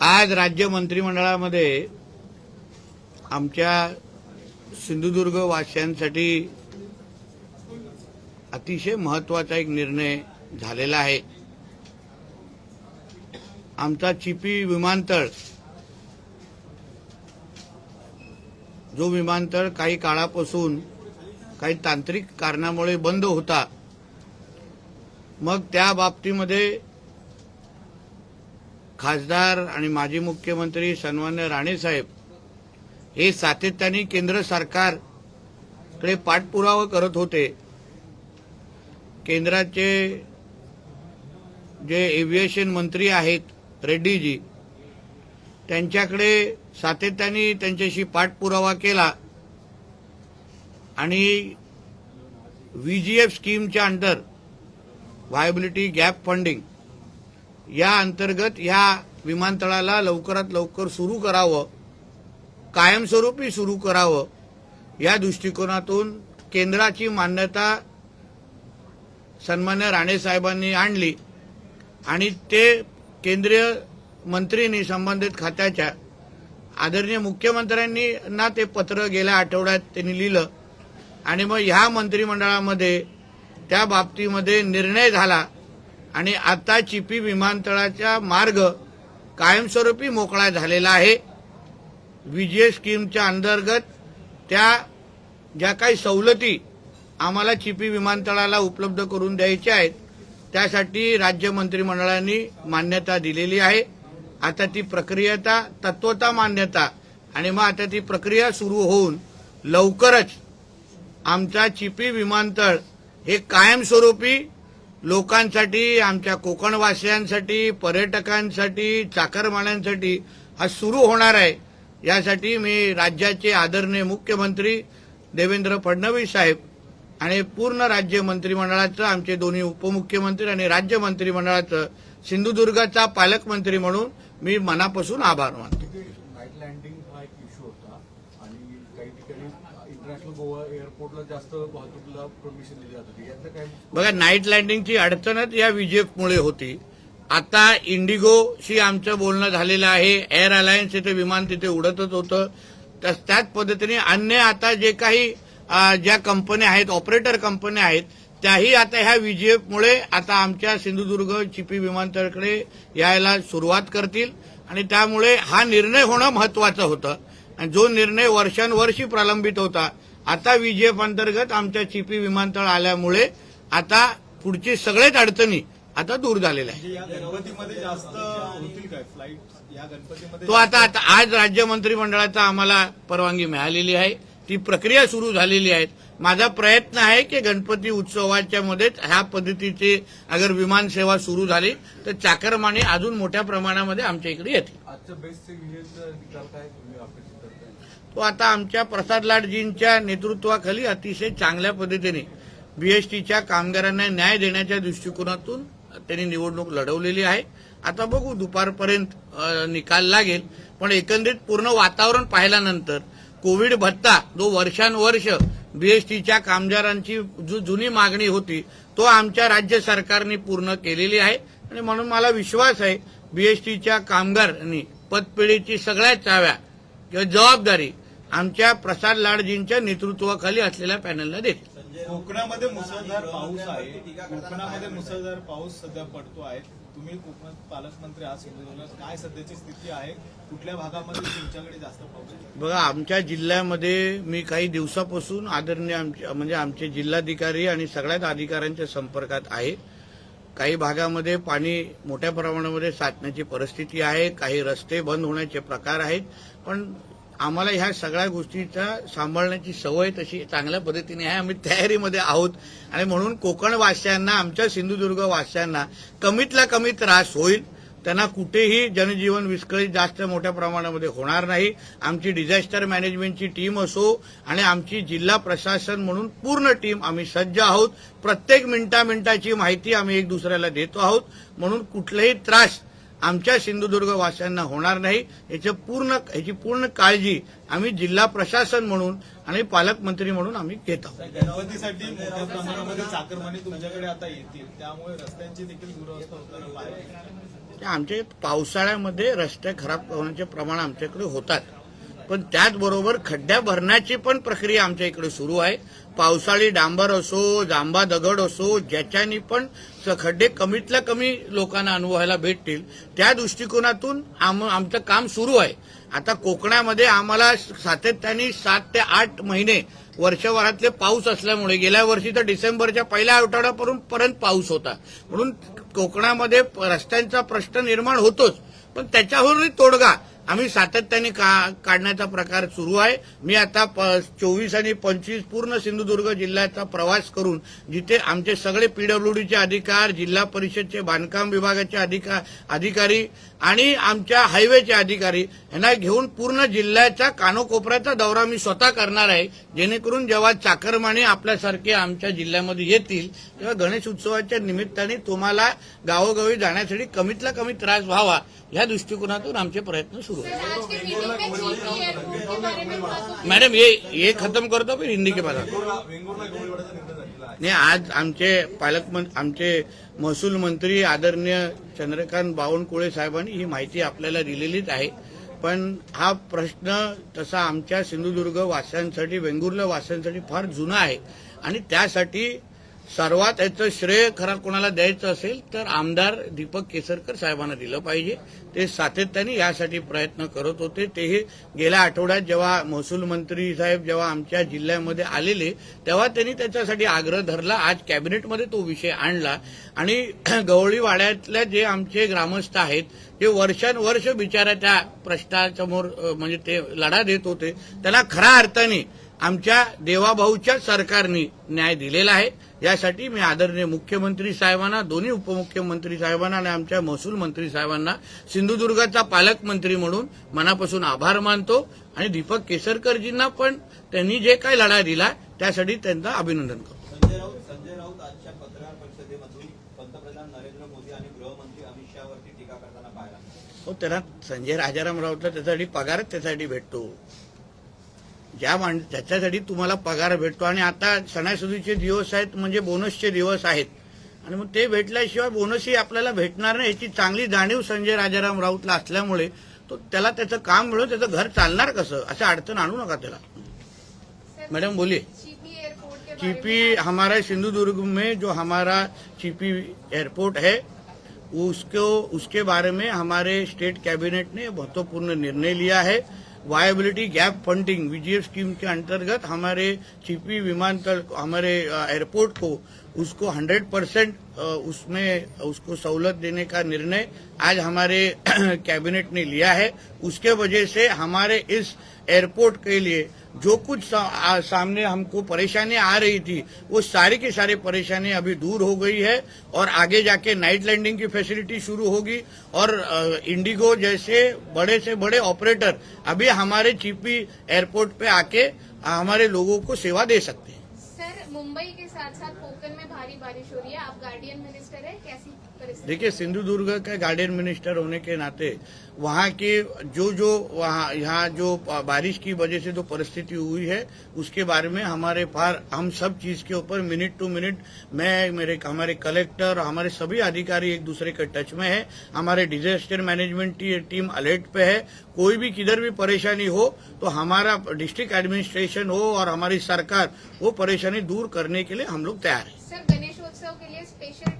आज राज्य मंत्रिमंडळामध्ये आमच्या सिंधुदुर्ग वासियांसाठी अतिशय महत्त्वाचा एक निर्णय झालेला आहे. आमचा चिपी विमानतळ जो विमानतळ काही काळापासून काही तांत्रिक कारणामुळे बंद होता मग त्या बाबतीमध्ये खासदार आणि माजी मुख्यमंत्री सन्मान्य राणेसाहेब हे सातत्याने केंद्र सरकारकडे पाठपुरावा करत होते. केंद्राचे जे एव्हिएशन मंत्री आहेत रेड्डीजी त्यांच्याकडे सातत्याने त्यांच्याशी पाठपुरावा केला. आणि व्हीजीएफ स्कीमच्या अंडर व्हायबिलिटी गॅप फंडिंग या अंतर्गत ह्या विमानतळाला लवकरात लवकर सुरू करावं कायमस्वरूपी सुरू करावं या दृष्टिकोनातून केंद्राची मान्यता सन्मान्य राणेसाहेबांनी आणली आणि ते केंद्रीय मंत्रींनी संबंधित खात्याच्या आदरणीय मुख्यमंत्र्यांनी ना ते पत्र गेल्या आठवड्यात त्यांनी लिहिलं आणि मग ह्या मंत्रिमंडळामध्ये त्या बाबतीमध्ये निर्णय झाला आणि आता चिपी विमानतळाचा मार्ग कायमस्वरूपी मोकळा झालेला आहे. विजय स्कीमच्या अंतर्गत त्या ज्या काही सवलती आम्हाला चिपी विमानतळाला उपलब्ध करून द्यायच्या आहेत त्यासाठी राज्य मंत्रिमंडळाने मान्यता दिलेली आहे. आता ती प्रक्रियता तत्वता मान्यता आणि मग आता ती प्रक्रिया सुरू होऊन लवकरच आमचा चिपी विमानतळ हे कायमस्वरूपी लोकांसाठी आमच्या कोकणवासियांसाठी पर्यटकांसाठी चाकरमान्यांसाठी हा सुरू होणार आहे. यासाठी मी राज्याचे आदरणीय मुख्यमंत्री देवेंद्र फडणवीस साहेब आणि पूर्ण राज्य मंत्रिमंडळाचं आमचे दोन्ही उपमुख्यमंत्री आणि राज्य मंत्रिमंडळाचं सिंधुदुर्गाचा पालकमंत्री म्हणून मी मनापासून आभार मानतो. इंटरनॅशनल गोवा एअरपोर्टला जास्त वाहतुकीला परमिशन दिली जात होती. यातलं काय? बघा नाईट लँडिंगची अडचणच या विजेमुळे होती. आता इंडिगोशी आमचं बोलणं झालेलं आहे. एअर अलायन्स इथे विमान तिथे उडतच होतं. तर त्याच पद्धतीने अन्य आता जे काही ज्या कंपन्या आहेत ऑपरेटर कंपन्या आहेत त्याही आता ह्या विजेमुळे आता आमच्या सिंधुदुर्ग चिपी विमानतळाकडे यायला सुरुवात करतील. आणि त्यामुळे हा निर्णय होणं महत्वाचं होतं. जो निर्णय वर्षानुवर्षी प्रलंबित होता आता विजेफ अंतर्गत आमच्या चिपी विमानतळ आल्यामुळे आता पुढची सगळेच अडचणी आता दूर झालेल्या आहेत. म्हणजे तो आता आता आज राज्य मंत्रिमंडळाचा आम्हाला परवानगी मिळालेली आहे. ती प्रक्रिया सुरू झालेली आहे. माझा प्रयत्न आहे की गणपती उत्सवाच्या मध्येच ह्या पद्धतीची अगर विमान सेवा सुरू झाली तर चाकरमाने अजून मोठ्या प्रमाणामध्ये आमच्या इकडे येतील. तो आता आमच्या प्रसाद लाडजींच्या नेतृत्वाखाली अतिशय चांगल्या पद्धतीने बीएसटीच्या कामगारांना न्याय देण्याच्या दृष्टिकोनातून त्यांनी निवडणूक लढवलेली आहे. आता बघू दुपारपर्यंत निकाल लागेल. पण एकंदरीत पूर्ण वातावरण पाहिल्यानंतर कोविड भत्ता जो वर्षानुवर्ष बीएसटीच्या कामगारांची जो जुनी मागणी होती तो आमच्या राज्य सरकारने पूर्ण केलेली आहे. आणि म्हणून मला विश्वास आहे बीएसटीच्या कामगारांनी पतपेढीची सगळ्या चाव्या किंवा जबाबदारी आमच्या प्रसाद लाडजींच्या नेतृत्वाखाली असलेल्या पॅनलला देतील कोकणामध्ये मुसळधार पाऊस आहे. कोकणामध्ये मुसळधार पाऊस सध्या पडतो आहे. तुम्ही कोकणात पालकमंत्री सिंधुदुर्गात काय सध्याची स्थिती आहे? कुठल्या भागामध्ये तुमच्याकडे जास्त पाऊस बघा आमच्या जिल्ह्यामध्ये मी काही दिवसापासून आदरणीय आमचे म्हणजे आमचे जिल्हाधिकारी आणि सगळ्याच अधिकाऱ्यांच्या संपर्कात आहे. काही भागामध्ये पाणी मोठ्या प्रमाणामध्ये साचण्याची परिस्थिती आहे. काही रस्ते बंद होण्याचे प्रकार आहेत. पण आम्हाला ह्या सगळ्या गोष्टीचा सांभाळण्याची सवय तशी चांगल्या पद्धतीने आहे. आम्ही तयारीमध्ये आहोत. आणि म्हणून कोकणवासियांना आमच्या सिंधुदुर्ग वासियांना कमीतला कमी त्रास होईल. त्यांना कुठेही जनजीवन विस्कळीत जास्त मोठ्या प्रमाणामध्ये होणार नाही. आमची डिझास्टर मॅनेजमेंटची टीम असो आणि आमची जिल्हा प्रशासन म्हणून पूर्ण टीम आम्ही सज्ज आहोत. प्रत्येक मिनिटा मिनिटाची माहिती आम्ही एक दुसऱ्याला देतो आहोत. म्हणून कुठलाही त्रास आमच्या सिंधुदुर्ग वासियांना होणार नाही याची पूर्ण याची पूर्ण काळजी आम्ही जिल्हा प्रशासन म्हणून आणि पालकमंत्री म्हणून आम्ही घेत आहोत. गणपतीसाठी मोठ्या प्रमाणामध्ये चाकरमानी तुमच्याकडे आता येतील. त्यामुळे रस्त्यांची देखील दुरवस्था होताना पाहायला मिळेल. ते आमचे पावसाळ्यामध्ये रस्ते खराब होण्याचे प्रमाण आमच्याकडे होतात. पण त्याचबरोबर खड्ड्या भरण्याची पण प्रक्रिया आमच्या इकडे सुरू आहे. पावसाळी डांबर असो जांबा दगड असो ज्याच्यानी पण स- खड्डे कमीतल्या कमी लोकांना अनुभवायला भेटतील त्या दृष्टिकोनातून आम आमचं काम सुरू आहे. आता कोकणामध्ये आम्हाला सातत्याने सात ते आठ महिने वर्षभरातले पाऊस असल्यामुळे गेल्या वर्षी तर डिसेंबरच्या पहिल्या आठवड्यापर्यंत पर्यंत पाऊस होता. म्हणून कोकणामध्ये प- रस्त्यांचा प्रश्न निर्माण होतोच. पण त्याच्यावरही तोडगा. आम्ही सातत्याने का काढण्याचा प्रकार सुरू आहे. मी आता चोवीस आणि पंचवीस पूर्ण सिंधुदुर्ग जिल्ह्याचा प्रवास करून जिथे आमचे सगळे पीडब्ल्यूडीचे अधिकार जिल्हा परिषदचे बांधकाम विभागाचे अधिकार अधिकारी आणि आमच्या हायवेचे अधिकारी यांना घेऊन पूर्ण जिल्ह्याचा कानोकोपऱ्याचा दौरा मी स्वतः करणार आहे. जेणेकरून जेव्हा चाकरमाने आपल्यासारखे आमच्या जिल्ह्यामध्ये येतील तेव्हा गणेश उत्सवाच्या निमित्ताने तुम्हाला गावोगावी जाण्यासाठी कमीतला कमी त्रास व्हावा या दृष्टिकोनातून आमचे प्रयत्न सुरू मॅडम ये ये खतम करतो फिर हिंदी के बाद? नाही आज आमचे पालकमंत्री आमचे महसूल मंत्री आदरणीय चंद्रकांत बावनकुळे साहेबांनी ही माहिती आपल्याला दिलेलीच आहे. पण हा प्रश्न तसा आमच्या सिंधुदुर्ग वासियांसाठी वेंगुर्ला वासियांसाठी फार जुना आहे. आणि त्यासाठी सर्वात याचं श्रेय खरा कोणाला द्यायचं असेल तर आमदार दीपक केसरकर साहेबांना दिलं पाहिजे. ते सातत्याने यासाठी प्रयत्न करत होते. तेही गेल्या आठवड्यात जेव्हा महसूल मंत्री साहेब जेव्हा आमच्या जिल्ह्यामध्ये आलेले तेव्हा त्यांनी त्याच्यासाठी आग्रह धरला. आज कॅबिनेटमध्ये तो विषय आणला. आणि गवळीवाड्यातल्या जे आमचे ग्रामस्थ आहेत ते वर्षानुवर्ष बिचारा त्या प्रश्नासमोर म्हणजे ते लढा देत होते त्याला खऱ्या अर्थाने आमच्या देवाभाऊच्या सरकारने न्याय दिलेला आहे. यासाठी मी आदरणीय मुख्यमंत्री साहेबांना दोन्ही उपमुख्यमंत्री साहेबांना आणि आमच्या महसूल मंत्री साहेबांना सिंधुदुर्गाचा पालकमंत्री म्हणून मनापासून आभार मानतो आणि दीपक केसरकरजींना पण त्यांनी जे काही लढा दिला त्यासाठी त्यांचं अभिनंदन करतो. संजय राऊत संजय राऊत आजच्या पत्रकार परिषदेमधून पंतप्रधान नरेंद्र मोदी आणि गृहमंत्री अमित शहावरती टीका करताना पाहायला मिळाली. हो संजय राजाराम राऊतला त्याच्यासाठी पगारच त्याच्यासाठी भेटतो. ज्या माण त्याच्यासाठी तुम्हाला पगार भेटतो आणि आता सणासुदीचे दिवस आहेत म्हणजे बोनसचे दिवस आहेत. आणि मग ते भेटल्याशिवाय बोनसही आपल्याला भेटणार नाही. याची चांगली जाणीव संजय राजाराम राऊतला असल्यामुळे तो त्याला त्याचं काम मिळून त्याचं घर चालणार कसं? असं अडचण आणू नका त्याला. मैडम बारे चीपी हमारा सिंधुदुर्ग में जो हमारा चीपी एयरपोर्ट है उसको उसके बारे में हमारे स्टेट कैबिनेट ने महत्त्वपूर्ण निर्णय लिया है। Viability gap funding VGF scheme के अंतर्गत हमारे चीपी विमानतल हमारे एयरपोर्ट को उसको 100 परसेंट उसमें उसको सहूलत देने का निर्णय आज हमारे कैबिनेट ने लिया है। उसके वजह से हमारे इस एयरपोर्ट के लिए जो कुछ सा, आ, सामने हमको परेशानी आ रही थी वो सारी के सारी परेशानी अभी दूर हो गई है और आगे जाके नाइट लैंडिंग की फैसिलिटी शुरू होगी और इंडिगो जैसे बड़े से बड़े ऑपरेटर अभी हमारे चीपी एयरपोर्ट पे आके हमारे लोगों को सेवा दे सकते हैं। सर मुंबई के साथ साथ कोकण में भारी बारिश हो रही है। आप गार्डियन मिनिस्टर है कैसी देखिए, सिंधुदुर्ग का गार्डन मिनिस्टर होने के नाते वहाँ के जो जो वहाँ, यहाँ जो बारिश की वजह से जो परिस्थिति हुई है, उसके बारे में हमारे पार, हम सब चीज़ के ऊपर मिनट टू मिनट मैं, मेरे, हमारे कलेक्टर हमारे सभी अधिकारी एक दूसरे के टच में है। हमारे डिजास्टर मैनेजमेंट टीम अलर्ट पे है। कोई भी किधर भी परेशानी हो तो हमारा डिस्ट्रिक्ट एडमिनिस्ट्रेशन हो और हमारी सरकार, वो परेशानी दूर करने के लिए हम लोग तैयार है। सर के लिए स्पेशल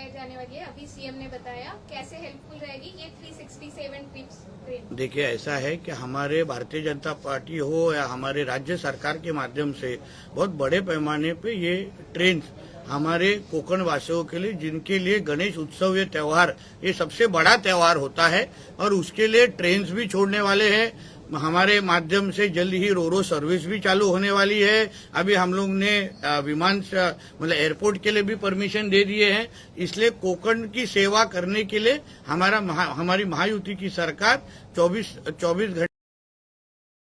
ट्रेन जाने वाली है। अभी सीएम ने बताया कैसे हेल्पफुल रहेगी ये 367 ट्रिप्स ट्रेन देखिए, ऐसा है कि हमारे भारतीय जनता पार्टी हो या हमारे राज्य सरकार के माध्यम से बहुत बड़े पैमाने पे ये ट्रेन हमारे कोकण वासियों के लिए, जिनके लिए गणेश उत्सव ये त्योहार, ये सबसे बड़ा त्योहार होता है और उसके लिए ट्रेन भी छोड़ने वाले हैं। हमारे माध्यम से जल्द ही रोरो सर्विस भी चालू होने वाली है। अभी हम लोग ने विमान मतलब एयरपोर्ट के लिए भी परमिशन दे दिए हैं। इसलिए कोकण की सेवा करने के लिए हमारा महा- हमारी महायुति की सरकार 24 24 घंटे